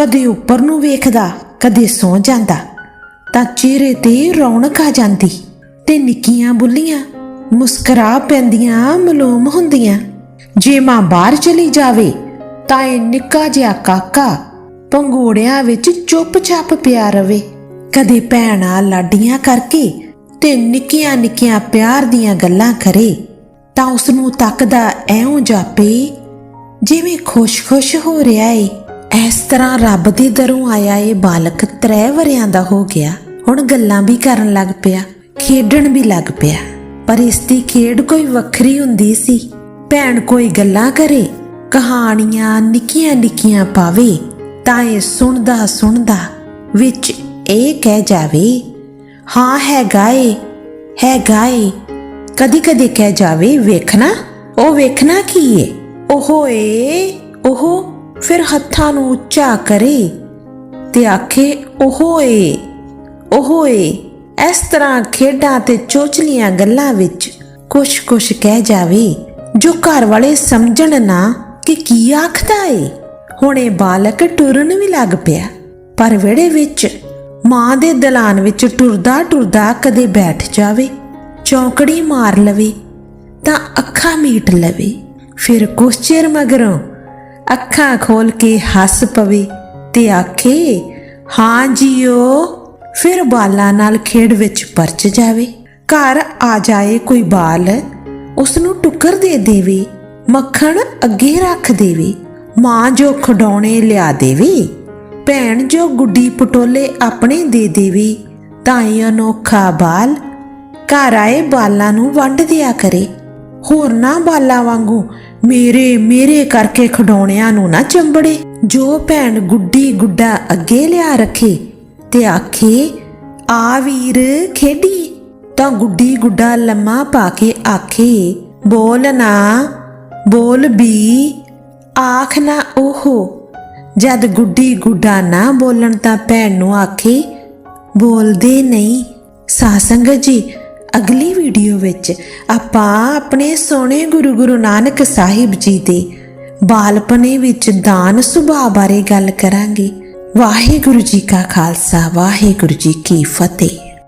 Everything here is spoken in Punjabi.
ਕਦੇ ਉੱਪਰ ਨੂੰ ਵੇਖਦਾ, ਕਦੇ ਸੌ ਜਾਂਦਾ, ਤਾਂ ਚਿਹਰੇ ਤੇ ਰੌਣਕ ਆ ਜਾਂਦੀ ਤੇ ਨਿੱਕੀਆਂ ਬੁੱਲੀਆਂ ਮੁਸਕਰਾ ਪੈਂਦੀਆਂ, ਮਲੂਮ ਹੁੰਦੀਆਂ। ਜੇ ਮਾਂ ਬਾਹਰ ਚਲੀ ਜਾਵੇ, ਤਾਂ ਇਹ ਨਿੱਕਾ ਜਿਹਾ ਕਾਕਾ ਪੰਗੋੜਿਆਂ ਵਿੱਚ ਚੁੱਪ-ਚਾਪ ਪਿਆ ਰਵੇ। ਕਦੇ ਭੈਣਾਂ ਲਾਡੀਆਂ ਕਰਕੇ ਤੇ ਨਿੱਕੀਆਂ ਨਿੱਕੀਆਂ ਪਿਆਰ ਦੀਆਂ ਗੱਲਾਂ ਕਰੇ, ਤਾਂ ਉਸ ਨੂੰ ਤੱਕਦਾ ਐਉਂ ਜਾਪੇ, ਜਿਵੇਂ ਖੁਸ਼-ਖੁਸ਼ ਹੋ ਰਿਹਾ ਏ। ਇਸ ਤਰ੍ਹਾਂ ਰੱਬ ਦੇ ਦਰੋਂ ਆਇਆ ਇਹ ਬਾਲਕ ਤਰੇ ਵਰਿਆਂ ਦਾ ਹੋ ਗਿਆ। ਹੁਣ ਗੱਲਾਂ ਵੀ ਕਰਨ ਲੱਗ ਪਿਆ, ਖੇਡਣ ਵੀ ਲੱਗ ਪਿਆ। ਪਰ ਇਸ ਦੀ ਖੇਡ ਕੋਈ ਵੱਖਰੀ ਹੁੰਦੀ ਸੀ। ਭੈਣ ਕੋਈ ਗੱਲਾਂ ਕਰੇ, ਕਹਾਣੀਆਂ ਨਿੱਕੀਆਂ ਨਿੱਕੀਆਂ ਪਾਵੇ, ਤਾਂ ਇਹ ਸੁਣਦਾ ਸੁਣਦਾ ਵਿੱਚ ਇਹ ਕਹਿ ਜਾਵੇ, ਹਾਂ ਹੈ ਗਾਏ ਹੈ ਗਾਏ ਕਦੀ ਕਦੀ ਕਹਿ ਜਾਵੇ, ਵੇਖਣਾ, ਉਹ ਵੇਖਣਾ ਕੀ ਏ? ਉਹ ਏ ਉਹ ਫਿਰ ਹੱਥਾਂ ਨੂੰ ਉੱਚਾ ਕਰੇ ਤੇ ਆਖੇ ਉਹ ਏ ਉਹ ਏ ਇਸ ਤਰ੍ਹਾਂ ਖੇਡਾਂ ਤੇ ਚੋਚਲੀਆਂ ਗੱਲਾਂ ਵਿੱਚ ਕੁਛ-ਕੁਛ ਕਹਿ ਜਾਵੇ, ਜੋ ਘਰ ਵਾਲੇ ਸਮਝਣ ਨਾ ਕਿ ਕੀ ਆਖਦਾ ਏ। ਹੁਣ ਇਹ ਬਾਲਕ ਟੁਰਨ ਵੀ ਲੱਗ ਪਿਆ। ਪਰ ਵਿਹੜੇ ਵਿੱਚ ਮਾਂ ਦੇ ਦਲਾਨ ਵਿੱਚ ਟੁਰਦਾ ਟੁਰਦਾ ਕਦੇ ਬੈਠ ਜਾਵੇ, ਚੌਂਕੜੀ ਮਾਰ ਲਵੇ, ਤਾਂ ਅੱਖਾਂ ਮੀਟ ਲਵੇ, ਫਿਰ ਕੁਛ ਚਿਰ ਮਗਰੋਂ ਅੱਖਾਂ ਖੋਲ ਕੇ ਹੱਸ ਪਵੇ ਤੇ ਆਖੇ, ਹਾਂ ਜੀਓ, ਫਿਰ ਬਾਲਾਂ ਨਾਲ ਖੇਡ ਵਿੱਚ ਪਰਚ ਜਾਵੇ। ਘਰ ਆ ਜਾਏ ਕੋਈ ਬਾਲ ਉਸ ਨੂੰ ਟੁੱਕਰ ਦੇ ਦੇਵੇ, ਮੱਖਣ ਅੱਗੇ ਰੱਖ ਦੇਵੇ, ਮਾਂ ਜੋ ਖਡੌਣੇ ਲਿਆ ਦੇਵੇ, ਭੈਣ ਜੋ ਗੁੱਡੀ ਪਟੋਲੇ ਆਪਣੇ ਦੇ ਦੇਵੇ, ਤਾਂ ਇਹ ਅਨੋਖਾ ਬਾਲ ਘਰ ਆਏ ਬਾਲਾਂ ਨੂੰ ਵੰਡ ਦਿਆ ਕਰੇ। ਹੋਰਨਾਂ ਬਾਲਾਂ ਵਾਂਗੂ ਮੇਰੇ ਮੇਰੇ ਕਰਕੇ ਖਡੌਣਿਆਂ ਨੂੰ ਨਾ ਚੰਬੜੇ। ਜੋ ਭੈਣ ਗੁੱਡੀ ਗੁੱਡਾ ਅੱਗੇ ਲਿਆ ਰੱਖੇ ਤੇ ਆਖੇ, ਆ ਵੀਰ, ਖੇਡੀ? ਤਾਂ ਗੁੱਡੀ ਗੁੱਡਾ ਲੰਮਾ ਪਾ ਕੇ ਆਖੇ, ਬੋਲ ਨਾ, ਬੋਲ ਵੀ, ਆਖ ਨਾ ਓਹੋ। ਜਦ ਗੁੱਡੀ ਗੁੱਡਾ ਨਾ ਬੋਲਣ ਤਾਂ ਭੈਣ ਨੂੰ ਆਖੇ, ਬੋਲਦੇ ਨਹੀਂ ਸਾਸੰਗਤ ਜੀ ਅਗਲੀ ਵੀਡੀਓ ਵਿੱਚ ਆਪਾਂ ਆਪਣੇ ਸੋਹਣੇ ਗੁਰੂ ਗੁਰੂ ਨਾਨਕ ਸਾਹਿਬ ਜੀ ਦੇ ਬਾਲਪਨੇ ਵਿੱਚ ਦਾਨ ਸੁਭਾਅ ਬਾਰੇ ਗੱਲ ਕਰਾਂਗੇ। ਵਾਹਿਗੁਰੂ ਜੀ ਕਾ ਖਾਲਸਾ, ਵਾਹਿਗੁਰੂ ਜੀ ਕੀ ਫਤਿਹ।